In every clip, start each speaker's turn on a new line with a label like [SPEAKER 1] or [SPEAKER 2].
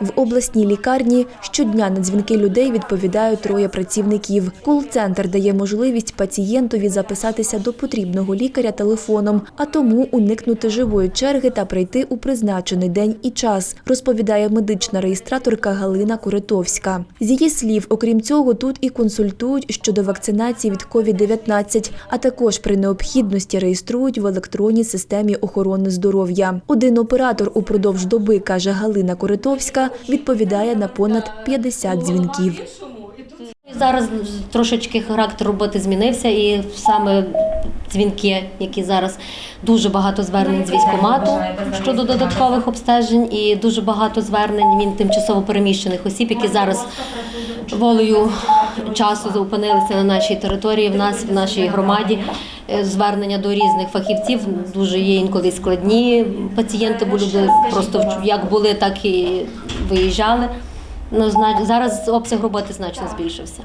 [SPEAKER 1] В обласній лікарні щодня на дзвінки людей відповідають троє працівників. Кул-центр дає можливість пацієнтові записатися до потрібного лікаря телефоном, а тому уникнути живої черги та прийти у призначений день і час, розповідає медична реєстраторка Галина Куритовська. З її слів, окрім цього, тут і консультують щодо вакцинації від COVID-19, а також при необхідності реєструють в електронній системі охорони здоров'я. Один оператор упродовж доби, каже Галина Коритовська, відповідає на понад 50 дзвінків.
[SPEAKER 2] Зараз трошечки характер роботи змінився, і саме дзвінки, які зараз дуже багато звернень з військомату щодо додаткових обстежень, і дуже багато звернень він тимчасово переміщених осіб, які зараз волею часу зупинилися на нашій території, в нас в нашій громаді. Е, Звернення до різних фахівців дуже є інколи складні пацієнти, були просто як були, так і виїжджали. Ну, зараз обсяг роботи значно збільшився.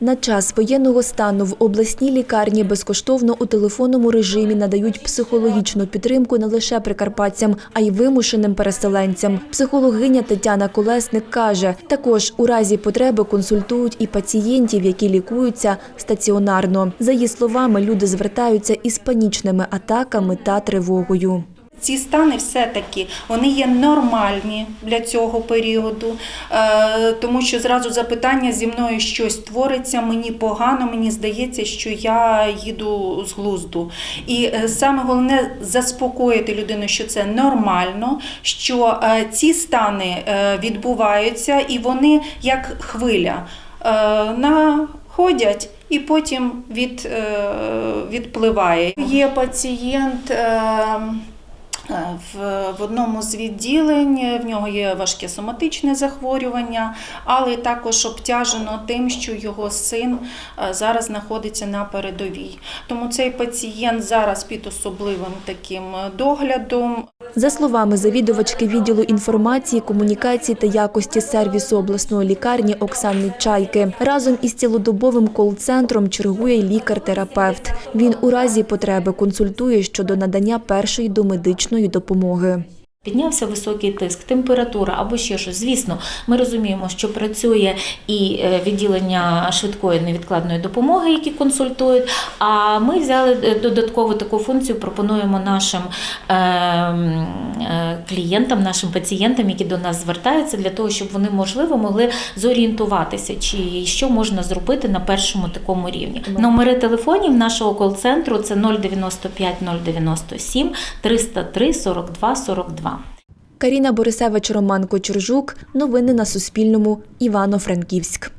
[SPEAKER 1] На час воєнного стану в обласній лікарні безкоштовно у телефонному режимі надають психологічну підтримку не лише прикарпатцям, а й вимушеним переселенцям. Психологиня Тетяна Колесник каже, також у разі потреби консультують і пацієнтів, які лікуються стаціонарно. За її словами, люди звертаються із панічними атаками та тривогою.
[SPEAKER 3] Ці стани все-таки вони є нормальні для цього періоду, е, тому що зразу запитання зі мною щось твориться, мені погано, мені здається, що я їду з глузду. І е, саме головне заспокоїти людину, що це нормально, що е, ці стани відбуваються і вони як хвиля находять. І потім від, відпливає. Є пацієнт. В, одному з відділень в нього є важке соматичне захворювання, але також обтяжено тим, що його син е, зараз знаходиться на передовій. Тому цей пацієнт зараз під особливим таким доглядом.
[SPEAKER 1] За словами завідувачки відділу інформації, комунікації та якості сервісу обласної лікарні Оксани Чайки, разом із цілодобовим кол-центром чергує лікар-терапевт. Він у разі потреби консультує щодо надання першої домедичної допомоги.
[SPEAKER 4] Піднявся високий тиск, температура або ще щось. Звісно, ми розуміємо, що працює і е, відділення швидкої невідкладної допомоги, які консультують. А ми взяли е, додаткову таку функцію, пропонуємо нашим е, м, е, клієнтам, нашим пацієнтам, які до нас звертаються, для того, щоб вони можливо могли зорієнтуватися, чи що можна зробити на першому такому рівні. Номери телефонів нашого кол-центру це 095 097 303 42 42.
[SPEAKER 1] Каріна Борисевич, Роман Кочержук. Новини на Суспільному. Івано-Франківськ.